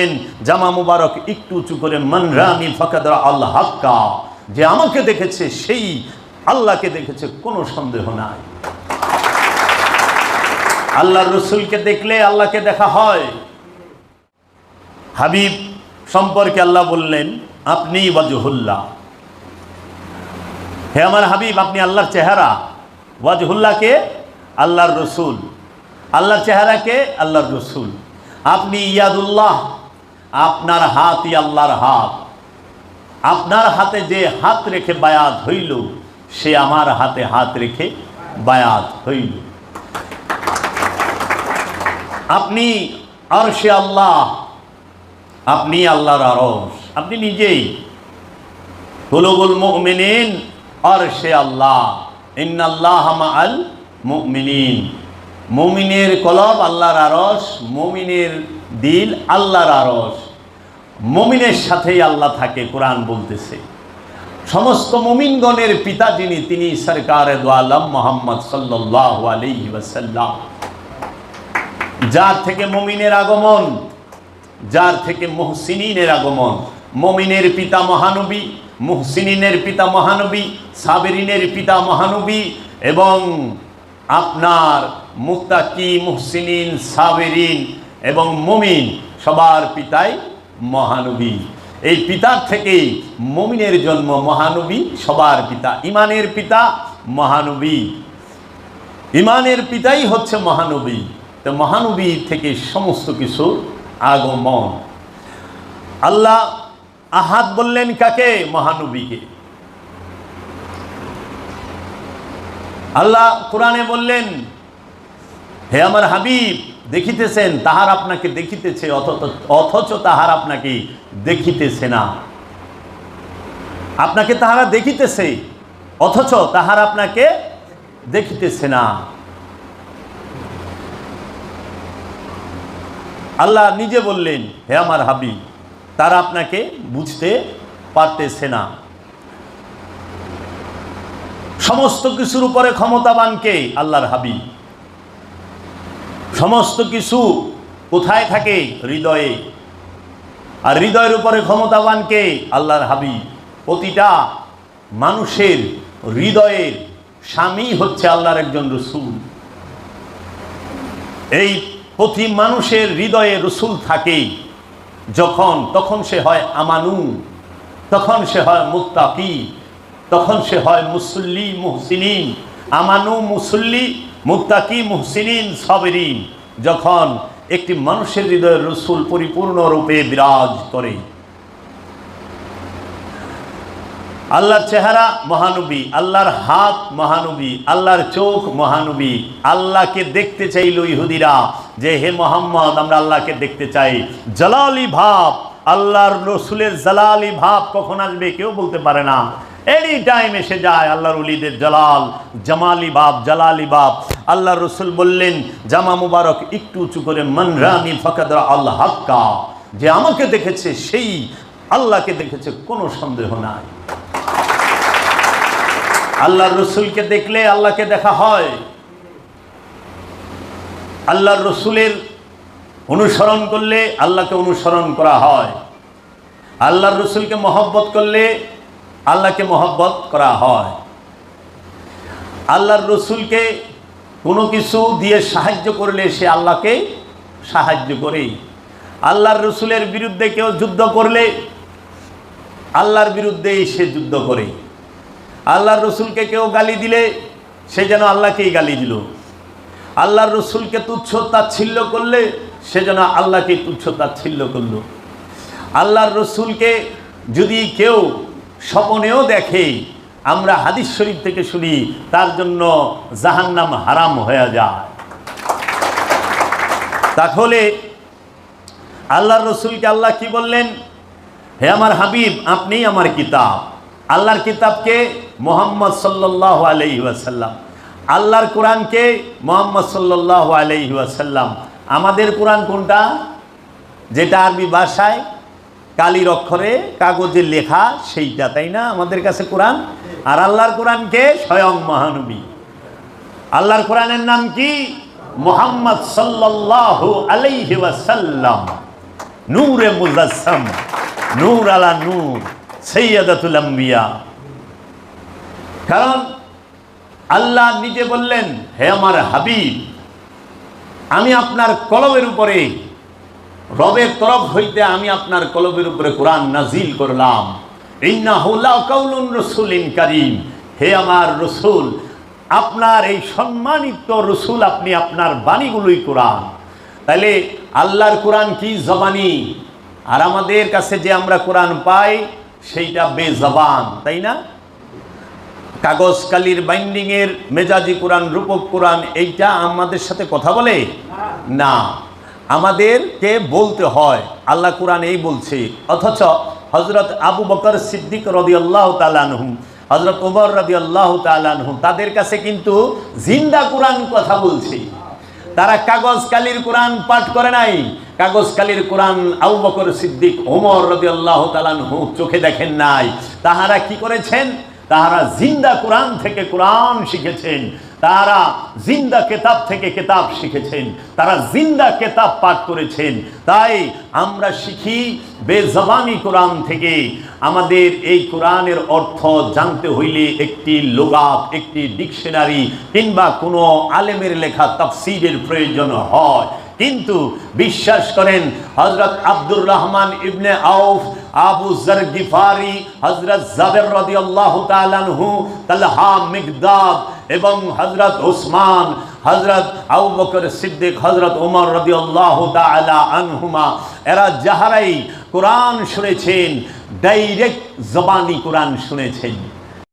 বললেন জামা মুবারক একটু উঁচু করে মনরানি ফকাদরা আল্লাহ হাক্কা। যে আমাকে দেখেছে, সেই আল্লাহকে দেখেছে, কোনো সন্দেহ নাই। আল্লাহর রসুলকে দেখলে আল্লাহকে দেখা হয়। হাবিব সম্পর্কে আল্লাহ বললেন, আপনি ওয়াজহুল্লাহ। হে আমার হাবিব, আপনি আল্লাহর চেহারা। ওয়াজহুল্লাহকে আল্লাহর রসুল। আল্লাহর চেহারাকে আল্লাহর রসুল। আপনি ইয়াদুল্লাহ। আপনার হাতই আল্লাহর হাত। আপনার হাতে যে হাত রেখে বায়াত হইল, সে আমার হাতে হাত রেখে বায়াত হইল। আপনি আরশে আল্লাহ, আপনি আল্লাহর আরস আপনি নিজেই। কুলুবুল মুমিনিন, আরশে আল্লাহ। ইন্নাল্লাহ মুমিনিন। মুমিনের কলব আল্লাহর আরস মুমিনের দিল আল্লাহর আরস মমিনের সাথেই আল্লাহ থাকে, কোরআন বলতেছে। সমস্ত মুমিনগণের পিতা যিনি, তিনি সরকার আলম মোহাম্মদ সাল্লাহ ওয়াসাল্লাম। যার থেকে মমিনের আগমন, যার থেকে মুহসিনের আগমন। মমিনের পিতা মহানবী মুহসিনের পিতা মহানবী, সাবেরিনের পিতা মহানবী এবং আপনার মুক্তাকি মুহসিনিন, সাবেরিন এবং মমিন সবার পিতাই মহানবী। এই পিতার থেকেই মমিনের জন্ম মহানবী, সবার পিতা ইমানের পিতা মহানবী। ইমানের পিতাই হচ্ছে মহানবী। তো মহানবী থেকে সমস্ত কিছু আগমন। আল্লাহ আহাত বললেন কাকে? মহানবীকে। আল্লাহ কোরআনে বললেন, হে আমার হাবিব দেখিতেছেন, তাহার আপনাকে দেখিতেছে, অথচ তাহার আপনাকে দেখিতেছে না। আপনাকে তাহারা দেখিতেছে, অথচ তাহার আপনাকে দেখিতেছে না। আল্লাহ নিজে বললেন, হে আমার হাবি তারা আপনাকে বুঝতে পারতেছে না। সমস্ত কিছুর উপরে ক্ষমতাবানকে আল্লাহর হাবি সমস্ত কিছু কোথায় থাকে? হৃদয়ে। আর হৃদয়ের উপরে ক্ষমতাবানকে আল্লাহর হাবি প্রতিটা মানুষের হৃদয়ের স্বামী হচ্ছে আল্লাহর একজন রসুল। এই প্রতি মানুষের হৃদয়ে রসুল থাকে। যখন, তখন সে হয় আমানু, তখন সে হয় মুক্তাকি তখন সে হয় মুসল্লি, মুহসিনিন। আমানু, মুসল্লি মুক্তাকি মুহসিনিন সবেরিন, যখন একটি মানুষের হৃদয়ে রসুল পরিপূর্ণরূপে বিরাজ করে। আল্লাহর চেহারা মহানবী, আল্লাহর হাত মহানবী, আল্লাহর চোখ মহানবী, আল্লাহকে দেখতে চাইল ইহুদিরা যে, হে মোহাম্মদ, আমরা আল্লাহকে দেখতে চাই। জালালি ভাব, আল্লাহর রসুলের জালালি ভাব কখন আসবে কেউ বলতে পারে না। এনি টাইম এসে যায়, আল্লাহর উলিদের জালাল, জামালি বাপ, জালালি বাপ আল্লাহ রসুল বললেন, জামা মুবারক একটু উঁচু করে মনরানি ফকাদরা আল্লাহ হাক্কা। যে আমাকে দেখেছে, সেই আল্লাহকে দেখেছে, কোনো সন্দেহ নাই। আল্লাহর রসুলকে দেখলে আল্লাহকে দেখা হয়। আল্লাহর রসুলের অনুসরণ করলে আল্লাহকে অনুসরণ করা হয়। আল্লাহর রসুলকে মহব্বত করলে আল্লাহকে মহব্বত করা হয়। আল্লাহর রসুলকে কোনো কিছু দিয়ে সাহায্য করলে সে আল্লাহকে সাহায্য করে। আল্লাহর রসুলের বিরুদ্ধে কেউ যুদ্ধ করলে আল্লাহর বিরুদ্ধেই সে যুদ্ধ করে। আল্লাহর রসুলকে কেউ গালি দিলে সে যেন আল্লাহকেই গালি দিল। আল্লাহর রসুলকে তুচ্ছ তাচ্ছিল্য করলে সে যেন আল্লাহকে তুচ্ছ তাচ্ছিল্য করল। আল্লাহর রসুলকে যদি কেউ স্বপনেও দেখে আমরা হাদিস শরীফ থেকে শুনি, তার জন্য জাহান্নাম হারাম হয়ে যায়। তাহলে আল্লাহর রসুলকে আল্লাহ কি বললেন? হে আমার হাবিব আপনিই আমার কিতাব। আল্লাহর কিতাবকে মোহাম্মদ সাল্লাহ আলহি ওয়াসাল্লাম। আল্লাহর কোরআনকে মোহাম্মদ সাল্লাহ আলহি ওয়াসাল্লাম। আমাদের কোরআন কোনটা? যেটা আরবি ভাষায় কালির অক্ষরে কাগজে লেখা, সেইটা, তাই না? আমাদের কাছে কোরআন। আর আল্লাহর কোরআনকে স্বয়ং মহানবী। আল্লাহর কোরআনের নাম কি? মোহাম্মদ সাল্লাহ আলাইহি নূরে মুজাসম নূর আলা নূর। সৈয়দাতুল কারণ আল্লাহ নিজে বললেন, হে আমার হাবিব, আমি আপনার কলমের উপরে রবের তরফ হইতে আমি আপনার কলবের উপরে কোরআন নাজিল করলাম। রসুলিন কারিম। হে আমার রসুল, আপনার এই সম্মানিত রসুল আপনি আপনার বাণীগুলোই কোরআন। তাহলে আল্লাহর কোরআন কি জবানি? আর আমাদের কাছে যে আমরা কোরআন পাই, সেইটা বেজবান, তাই না? কাগজ কালির বাইন্ডিংয়ের মেজাজি কোরআন, রূপক কোরআন, এইটা আমাদের সাথে কথা বলে? না। আমাদেরকে বলতে হয়। আল্লাহ কোরআন এই বলছে, অথচ হজরত আবু বকর সিদ্দিক রদি আল্লাহ তালানহু হজরত উমর রদি আল্লাহ তালানহু তাদের কাছে কিন্তু জিন্দা কোরআন কথা বলছে। তারা কাগজ কালির কোরআন পাঠ করে নাই। কাগজ কালির কোরআন আবু বকর সিদ্দিক, ওমর রদি আল্লাহ তালানহু চোখে দেখেন নাই। তাহারা কি করেছেন? তাহারা জিন্দা কোরআন থেকে কোরআন শিখেছেন। তারা জিন্দা কেতাব থেকে কেতাব শিখেছেন, তারা জিন্দা কেতাব পাঠ করেছেন। তাই আমরা শিখি বেজবানি কোরআন থেকে। আমাদের এই কোরআনের অর্থ জানতে হইলে একটি লোগাত একটি ডিকশনারি কিংবা কোনো আলেমের লেখা তাফসিরের প্রয়োজন হয়। কিন্তু বিশ্বাস করেন হজরত আব্দুর রহমান ইবনে আউফ আবু জর গিফারি হজরত জাবের রদি আল্লাহ তালু তালহা মিগদাদ এবং হজরত ওসমান হজরত আউ বকর সিদ্দিক হজরত উমর রদি আল্লাহ আনহুমা, এরা যাহারাই কোরআন শুনেছেন, ডাইরেক্ট জবানি কোরআন শুনেছেন।